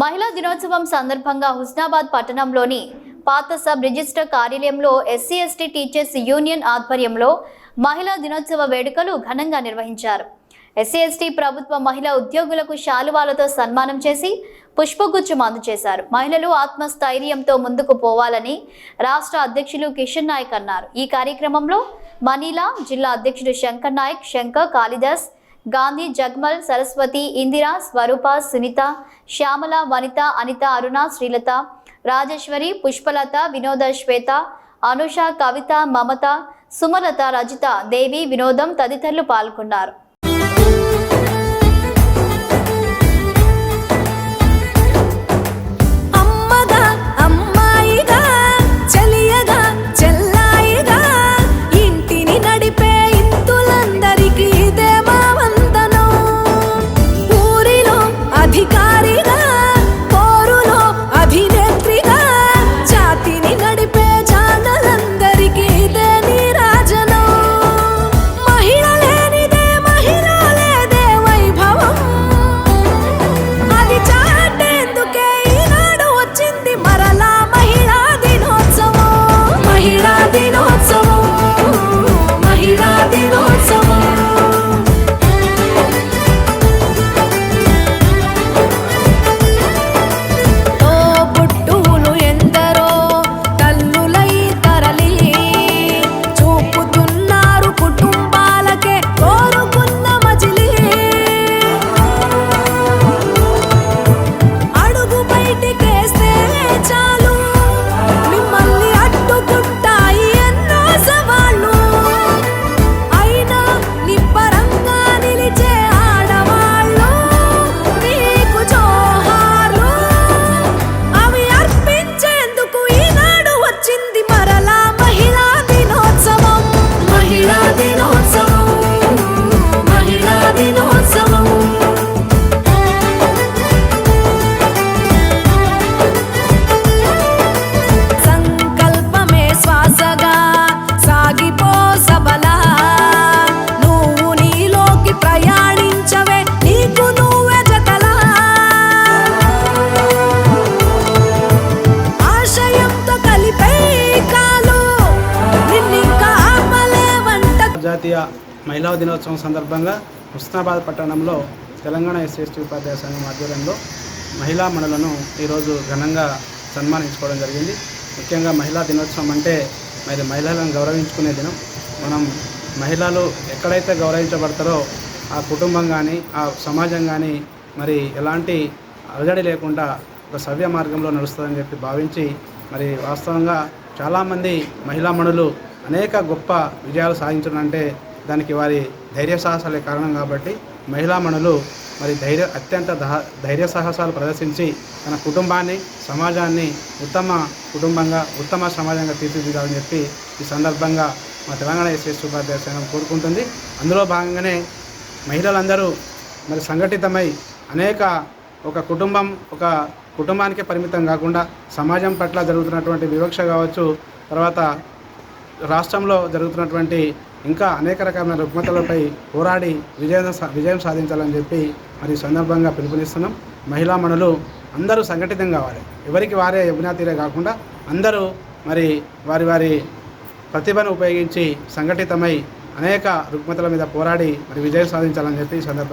మహిళా దినోత్సవం సందర్భంగా హుస్నాబాద్ పట్టణంలోని పాత సబ్ రిజిస్టర్ కార్యాలయంలో ఎస్సీ ఎస్టీ టీచర్స్ యూనియన్ ఆధ్వర్యంలో మహిళా దినోత్సవ వేడుకలు ఘనంగా నిర్వహించారు. ఎస్సీ ఎస్టీ ప్రభుత్వ మహిళా ఉద్యోగులకు శాలువాలతో సన్మానం చేసి పుష్పగుచ్చం అందజేశారు. మహిళలు ఆత్మస్థైర్యంతో ముందుకు పోవాలని రాష్ట్ర అధ్యక్షులు కిషన్ నాయక్ అన్నారు. ఈ కార్యక్రమంలో మనీలా జిల్లా అధ్యక్షుడు శంకర్ నాయక్ శంకర్ కాళిదాస్ గాంధీ జగ్మల్ సరస్వతి ఇందిరా స్వరూప సునీత శ్యామల వనిత అనిత అరుణ శ్రీలత రాజేశ్వరి పుష్పలత వినోద శ్వేత అనుష కవిత మమత సుమలత రజిత దేవి వినోదం తదితరులు పాల్గొన్నారు. ఆపలేవంట జాతీయ మహిళా దినోత్సవం సందర్భంగా హుస్నాబాద్ పట్టణంలో తెలంగాణ ఎస్ఎస్టీ ఉపాధ్యాయ సంఘం ఆధ్వర్యంలో మహిళా మణులను ఈరోజు ఘనంగా సన్మానించుకోవడం జరిగింది. ముఖ్యంగా మహిళా దినోత్సవం అంటే మరి మహిళలను గౌరవించుకునే దినం. మనం మహిళలు ఎక్కడైతే గౌరవించబడతారో ఆ కుటుంబం కానీ ఆ సమాజం కానీ మరి ఎలాంటి అలజడి లేకుండా ఒక సవ్య మార్గంలో నడుస్తుందని చెప్పి భావించి మరి వాస్తవంగా చాలామంది మహిళా మణులు అనేక గొప్ప విజయాలు సాధించడం అంటే దానికి వారి ధైర్య సాహసాలే కారణం కాబట్టి మహిళా మణులు మరి ధైర్య అత్యంత ధైర్య సాహసాలు ప్రదర్శించి తన కుటుంబాన్ని సమాజాన్ని ఉత్తమ కుటుంబంగా ఉత్తమ సమాజంగా తీర్చిదిద్దాలని చెప్పి ఈ సందర్భంగా మా తెలంగాణ ఎస్ఎస్ ఉపాధ్యాయ సంఘం కోరుకుంటుంది. అందులో భాగంగానే మహిళలందరూ మరి సంఘటితమై అనేక ఒక కుటుంబం ఒక కుటుంబానికే పరిమితం కాకుండా సమాజం పట్ల జరుగుతున్నటువంటి వివక్ష కావచ్చు తర్వాత రాష్ట్రంలో జరుగుతున్నటువంటి ఇంకా అనేక రకమైన రుగ్మతలపై పోరాడి విజయం విజయం సాధించాలని చెప్పి మరి సందర్భంగా పిలుపునిస్తున్నాం. మహిళా మణులు అందరూ సంఘటితం కావాలి. ఎవరికి వారే యజ్ఞాతీరే కాకుండా అందరూ మరి వారి వారి ప్రతిభను ఉపయోగించి సంఘటితమై అనేక రుగ్మతల మీద పోరాడి మరి విజయం సాధించాలని చెప్పి ఈ సందర్భంగా